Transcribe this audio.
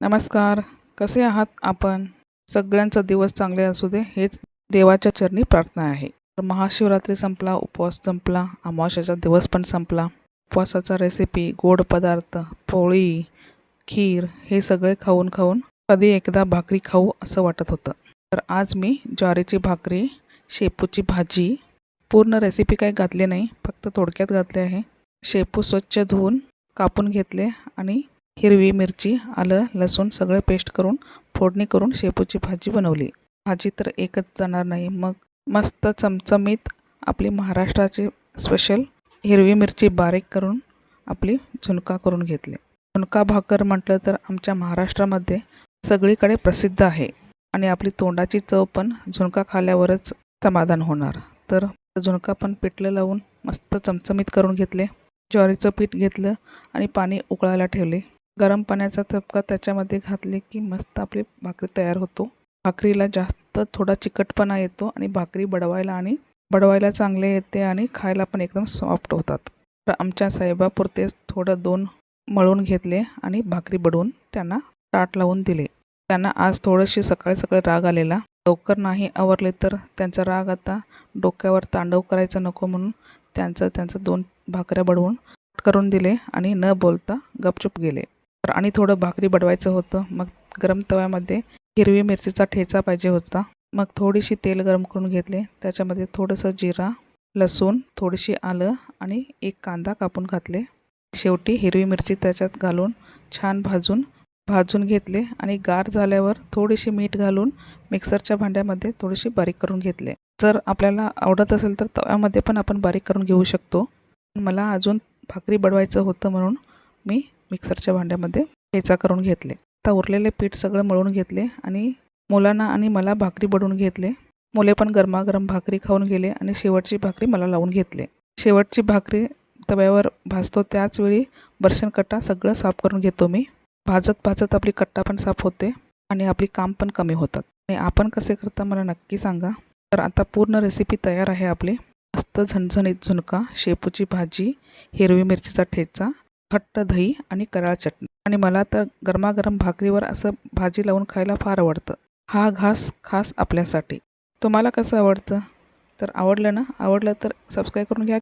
नमस्कार. कसे आहात आपण? सगळ्यांचा दिवस चांगले असू दे हेच देवाच्या चरणी प्रार्थना आहे. तर महाशिवरात्री संपला उपवास संपला अमावस्याचा दिवस पण संपला. उपवासाचा रेसिपी गोड पदार्थ पोळी खीर हे सगळे खाऊन खाऊन कधी एकदा भाकरी खाऊ असं वाटत होतं. तर आज मी ज्वारीची भाकरी शेपूची भाजी पूर्ण रेसिपी काही घातली नाही फक्त थोडक्यात घातले आहे. शेपू स्वच्छ धुवून कापून घेतले आणि हिरवी मिरची आलं लसूण सगळं पेस्ट करून फोडणी करून शेपूची भाजी बनवली. भाजी तर एकच जाणार नाही. मग मस्त चमचमीत आपली महाराष्ट्राची स्पेशल हिरवी मिरची बारीक करून आपली झुणका करून घेतली. झुणका भाकर म्हटलं तर आमच्या महाराष्ट्रामध्ये सगळीकडे प्रसिद्ध आहे आणि आपली तोंडाची चव पण झुणका खाल्ल्यावरच समाधान होणार. तर झुणका पण पिठलं लावून मस्त चमचमीत करून घेतले. ज्वारीचं पीठ घेतलं आणि पाणी उकळायला ठेवले. गरम पाण्याचा तपका त्याच्यामध्ये घातले की मस्त आपली भाकरी तयार होतो. भाकरीला जास्त थोडा चिकटपणा येतो आणि भाकरी बडवायला आणि बडवायला चांगले येते आणि खायला पण एकदम सॉफ्ट होतात. तर आमच्या साहेबापुरतेच थोडं दोन मळून घेतले आणि भाकरी बडवून त्यांना ताट लावून दिले. त्यांना आज थोडीशी सकाळी सकाळी राग आलेला. लवकर नाही आवरले तर त्यांचा राग आता डोक्यावर तांडव करायचं नको म्हणून त्यांचं त्यांचं दोन भाकऱ्या बडवून करून दिले आणि न बोलता गपचूप गेले. तर आणि थोडं भाकरी बडवायचं होतं. मग गरम तव्यामध्ये हिरवी मिरचीचा ठेचा पाहिजे होता. मग थोडीशी तेल गरम करून घेतले. त्याच्यामध्ये थोडंसं जिरा लसूण थोडीशी आलं आणि एक कांदा कापून घातले. शेवटी हिरवी मिरची त्याच्यात घालून छान भाजून भाजून घेतले आणि गार झाल्यावर थोडीशी मीठ घालून मिक्सरच्या भांड्यामध्ये थोडीशी बारीक करून घेतले. जर आपल्याला आवडत असेल तर तव्यामध्ये पण आपण बारीक करून घेऊ शकतो. मला अजून भाकरी बडवायचं होतं म्हणून मी मिक्सरच्या भांड्यामध्ये ठेचा करून घेतले. आता उरलेले पीठ सगळं मळून घेतले आणि मुलांना आणि मला भाकरी बडवून घेतले. मुले पण गरमागरम भाकरी खाऊन गेले आणि शेवटची भाकरी मला लावून घेतले. शेवटची भाकरी तव्यावर भाजतो त्याचवेळी बर्शन कट्टा सगळं साफ करून घेतो मी. भाजत भाजत आपली कट्टा पण साफ होते आणि आपली काम पण कमी होतात. आणि आपण कसे करता मला नक्की सांगा. तर आता पूर्ण रेसिपी तयार आहे आपली. मस्त झणझणीत झुणका शेपूची भाजी हिरवी मिरचीचा ठेचा घट्ट दही आणि कराळ चटणी. आणि मला तर गरमागरम भाकरीवर असं भाजी लावून खायला फार आवडतं. हा घास खास आपल्यासाठी. तुम्हाला कसं आवडतं? तर आवडलं ना? आवडलं तर सबस्क्राईब करून घ्या.